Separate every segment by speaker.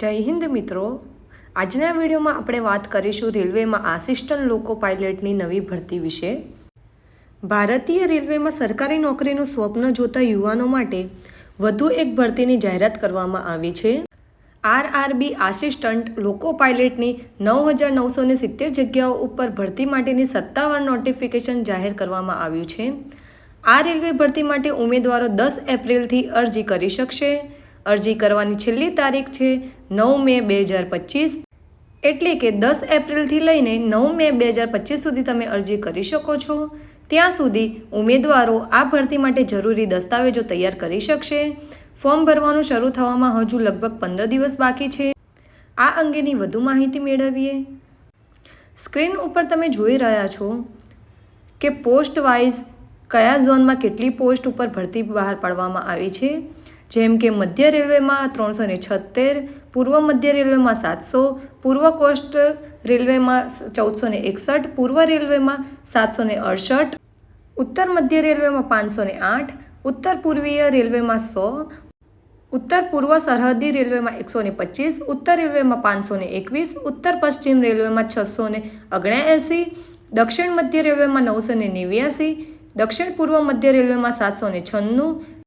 Speaker 1: જય હિન્દ મિત્રો. આજના વિડીયોમાં આપણે વાત કરીશું રેલવેમાં આસિસ્ટન્ટ લોકો પાયલટની નવી ભરતી વિશે. ભારતીય રેલવેમાં સરકારી નોકરીનું સ્વપ્ન જોતા યુવાનો માટે વધુ એક ભરતીની જાહેરાત કરવામાં આવી છે. આરઆરબી આસિસ્ટન્ટ લોકો પાયલટની નવ હજાર નવસો ને સિત્તેર જગ્યાઓ ઉપર ભરતી માટેની સત્તાવાર નોટિફિકેશન જાહેર કરવામાં આવ્યું છે. આ રેલવે ભરતી માટે ઉમેદવારો દસ એપ્રિલથી અરજી કરી શકશે. અરજી કરવાની છેલ્લી તારીખ છે નવ મે બે હજાર પચીસ. એટલે કે દસ એપ્રિલથી લઈને નવ મે બે હજાર પચીસ સુધી તમે અરજી કરી શકો છો. ત્યાં સુધી ઉમેદવારો આ ભરતી માટે જરૂરી દસ્તાવેજો તૈયાર કરી શકશે. ફોર્મ ભરવાનું શરૂ થવામાં હજુ લગભગ પંદર દિવસ બાકી છે. આ અંગેની વધુ માહિતી મેળવીએ. સ્ક્રીન ઉપર તમે જોઈ રહ્યા છો કે પોસ્ટ વાઇઝ કયા ઝોનમાં કેટલી પોસ્ટ ઉપર ભરતી બહાર પાડવામાં આવી છે. જેમ કે મધ્ય રેલવેમાં ત્રણસો ને છોતેર પૂર્વ મધ્ય રેલવેમાં સાતસો, પૂર્વ કોસ્ટ રેલવેમાં ચૌદસો ને એકસઠ, પૂર્વ રેલવેમાં સાતસો ને અડસઠ, ઉત્તર મધ્ય રેલવેમાં પાંચસો ને આઠ, ઉત્તર પૂર્વીય રેલવેમાં સો, ઉત્તર પૂર્વ સરહદી રેલવેમાં એકસો ને પચીસ, ઉત્તર રેલવેમાં પાંચસો ને એકવીસ, ઉત્તર પશ્ચિમ રેલવેમાં છસો ને ઓગણએંસી, દક્ષિણ મધ્ય રેલવેમાં નવસો ને નેવ્યાસી, દક્ષિણ પૂર્વ મધ્ય રેલવેમાં સાતસો ને છન્નું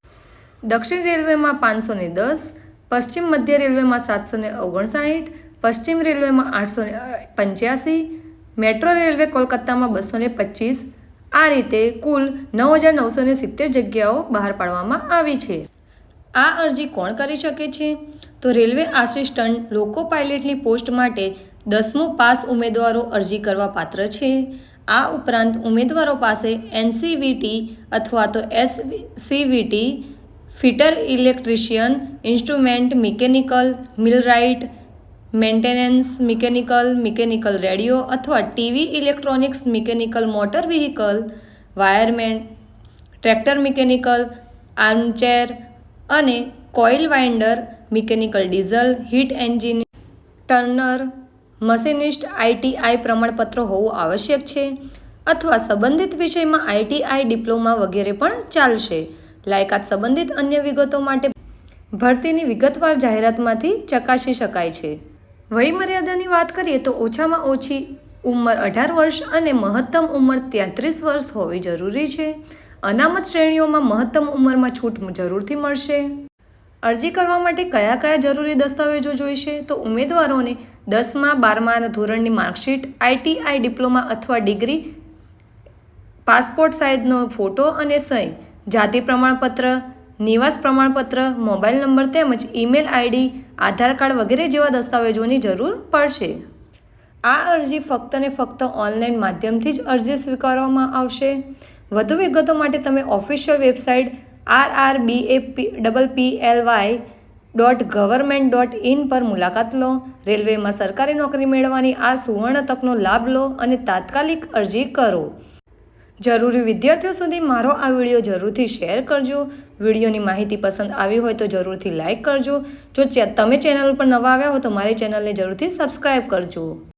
Speaker 1: દક્ષિણ રેલવેમાં પાંચસો ને દસ, પશ્ચિમ મધ્ય રેલવેમાં સાતસો ને ઓગણસાઠ, પશ્ચિમ રેલવેમાં આઠસો ને પંચ્યાસી, મેટ્રો રેલવે કોલકાતામાં બસો ને પચીસ. આ રીતે કુલ નવ હજાર નવસો ને સિત્તેર જગ્યાઓ બહાર પાડવામાં આવી છે. આ અરજી કોણ કરી શકે છે? તો રેલવે આસિસ્ટન્ટ લોકો પાયલટની પોસ્ટ માટે દસમું પાસ ઉમેદવારો અરજી કરવા પાત્ર છે. આ ઉપરાંત ઉમેદવારો પાસે એનસીવીટી અથવા તો S CVT fitter electrician, instrument mechanical, millwright, maintenance mechanical mechanical radio અથવા TV electronics mechanical motor vehicle, wireman, tractor mechanical, armature અને coil winder, mechanical diesel, heat engine, turner, machinist ITI પ્રમાણપત્ર હોવું આવશ્યક છે અથવા સંબંધિત વિષયમાં આઈટીઆઈ ડિપ્લોમા વગેરે પણ ચાલશે. લાયકાત સંબંધિત અન્ય વિગતો માટે ભરતીની વિગતવાર જાહેરાતમાંથી ચકાસી શકાય છે. વયમર્યાદાની વાત કરીએ તો ઓછામાં ઓછી ઉંમર અઢાર વર્ષ અને મહત્તમ ઉંમર તેત્રીસ વર્ષ હોવી જરૂરી છે. અનામત શ્રેણીઓમાં મહત્તમ ઉંમરમાં છૂટ જરૂરથી મળશે. અરજી કરવા માટે કયા કયા જરૂરી દસ્તાવેજો જોઈશે? તો ઉમેદવારોને દસમા, બારમા ધોરણની માર્કશીટ, આઈટીઆઈ ડિપ્લોમા અથવા ડિગ્રી, પાસપોર્ટ સાઇઝનો ફોટો અને સહી જાતિ પ્રમાણપત્ર, નિવાસ પ્રમાણપત્ર, મોબાઈલ નંબર તેમજ ઈમેલ આઈડી, આધાર કાર્ડ વગેરે જેવા દસ્તાવેજોની જરૂર પડશે. આ અરજી ફક્ત ને ફક્ત ઓનલાઈન માધ્યમથી જ અરજી સ્વીકારવામાં આવશે. વધુ વિગતો માટે તમે official website R R B A P double P L Y dot government dot in પર મુલાકાત લો. રેલવેમાં સરકારી નોકરી મેળવવાની આ સુવર્ણ તકનો લાભ લો અને તાત્કાલિક અરજી કરો. જરૂરી વિદ્યાર્થીઓ સુધી મારો આ વીડિયો જરૂરથી શેર કરજો. વિડીયોની માહિતી પસંદ આવી હોય તો જરૂરથી લાઇક કરજો. જો તમે ચેનલ પર નવા આવ્યા હો તો મારી ચેનલને જરૂરથી સબસ્ક્રાઈબ કરજો.